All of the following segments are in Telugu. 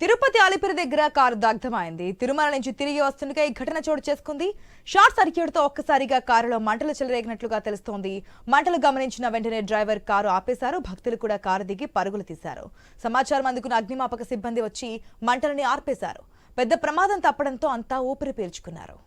తిరుపతి అలిపిరి దగ్గర కారు దగ్ధమైంది. తిరుమల నుంచి తిరిగి వస్తుండగా ఈ ఘటన చోటు చేసుకుంది. షార్ట్ సర్క్యూట్తో ఒక్కసారిగా కారులో మంటలు చెలరేగినట్లుగా తెలుస్తోంది. మంటలు గమనించిన వెంటనే డ్రైవర్ కారు ఆపేశారు. భక్తులు కూడా కారు దిగి పరుగులు తీశారు. సమాచారం అందుకున్న అగ్నిమాపక సిబ్బంది వచ్చి మంటలని ఆర్పేశారు. పెద్ద ప్రమాదం తప్పడంతో అంతా ఊపిరి పీల్చుకున్నారు.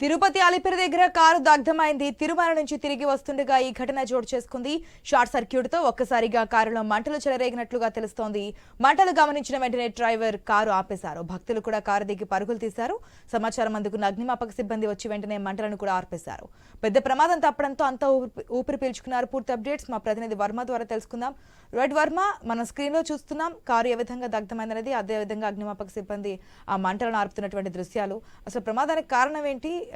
తిరుపతి అలిపిరి దగ్గర కారు దగ్ధమైంది. తిరుమల నుంచి తిరిగి వస్తుండగా ఈ ఘటన చోటు చేసుకుంది. షార్ట్ సర్క్యూట్తో ఒక్కసారిగా కారులో మంటలు చెలరేగినట్లుగా తెలుస్తోంది. మంటలు గమనించిన వెంటనే డ్రైవర్ కారు ఆపేశారు. భక్తులు కూడా కారు దిగి పరుగులు తీశారు. సమాచారం అందుకున్న అగ్నిమాపక సిబ్బంది వచ్చి వెంటనే మంటలను కూడా ఆర్పేశారు. పెద్ద ప్రమాదం తప్పడంతో అంతా ఊపిరి- ఊపిరి పీల్చుకున్నారు. పూర్తి అప్డేట్స్ మా ప్రతినిధి వర్మ ద్వారా తెలుసుకుందాం. రెడ్ వర్మ మనం స్క్రీన్లో చూస్తున్నాం. కారు ఏ విధంగా దగ్ధమైనది అదే విధంగా అగ్నిమాపక సిబ్బంది ఆ మంటలను ఆర్పుతున్నటువంటి దృశ్యాలు. అసలు ప్రమాదానికి కారణం ఏంటి?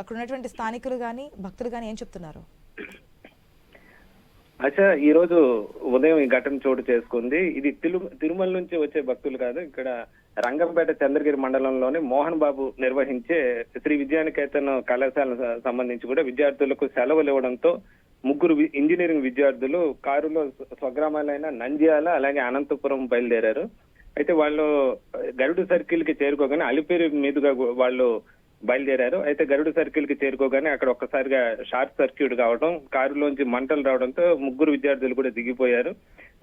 అక్కడ ఉన్నటువంటి స్థానికులు కానీ భక్తులు కానీ ఏం చెప్తున్నారు? అచ్చా ఈ రోజు ఉదయం ఈ ఘటన చోటు చేసుకుంది. ఇది తిరు తిరుమల నుంచి వచ్చే భక్తులు కాదు ఇక్కడ రంగంపేట చంద్రగిరి మండలంలోని మోహన్ బాబు నిర్వహించే శ్రీ విద్యానికేతన్ కళాశాల సంబంధించి కూడా విద్యార్థులకు సెలవులు ఇవ్వడంతో ముగ్గురు ఇంజనీరింగ్ విద్యార్థులు కారులో స్వగ్రామాలైన నంద్యాల అలాగే అనంతపురం బయలుదేరారు. అయితే వాళ్ళు గరుడు సర్కిల్కి చేరుకోగానే అలిపేరు మీదుగా వాళ్ళు బయలుదేరారు. అయితే గరుడు సర్కిల్కి చేరుకోగానే అక్కడ ఒక్కసారిగా షార్ట్ సర్క్యూట్ కావడం కారులోంచి మంటలు రావడంతో ముగ్గురు విద్యార్థులు కూడా దిగిపోయారు.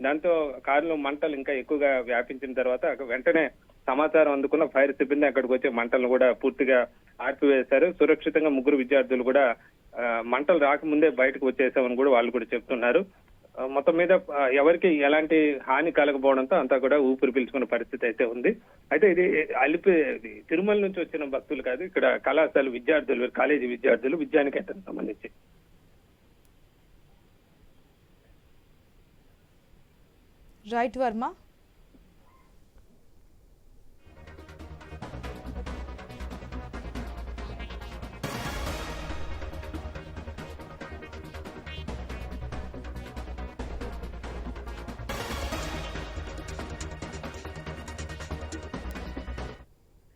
దాంతో కారులో మంటలు ఇంకా ఎక్కువగా వ్యాపించిన తర్వాత వెంటనే సమాచారం అందుకున్న ఫైర్ సిబ్బంది అక్కడికి వచ్చి మంటలు కూడా పూర్తిగా ఆర్పివేశారు. సురక్షితంగా ముగ్గురు విద్యార్థులు కూడా మంటలు రాకముందే బయటకు వచ్చేసామని కూడా వాళ్ళు కూడా చెప్తున్నారు. మొత్తం మీద ఎవరికి ఎలాంటి హాని కలగబోవడంతో అంతా కూడా ఊపిరి పీల్చుకున్న పరిస్థితి అయితే ఉంది. అయితే ఇది అలిపి ఇది తిరుమల నుంచి వచ్చిన భక్తులు కాదు ఇక్కడ కళాశాల విద్యార్థులు కాలేజీ విద్యార్థులు విద్యానికేతన్ సంబంధించి. రైట్ వర్మ.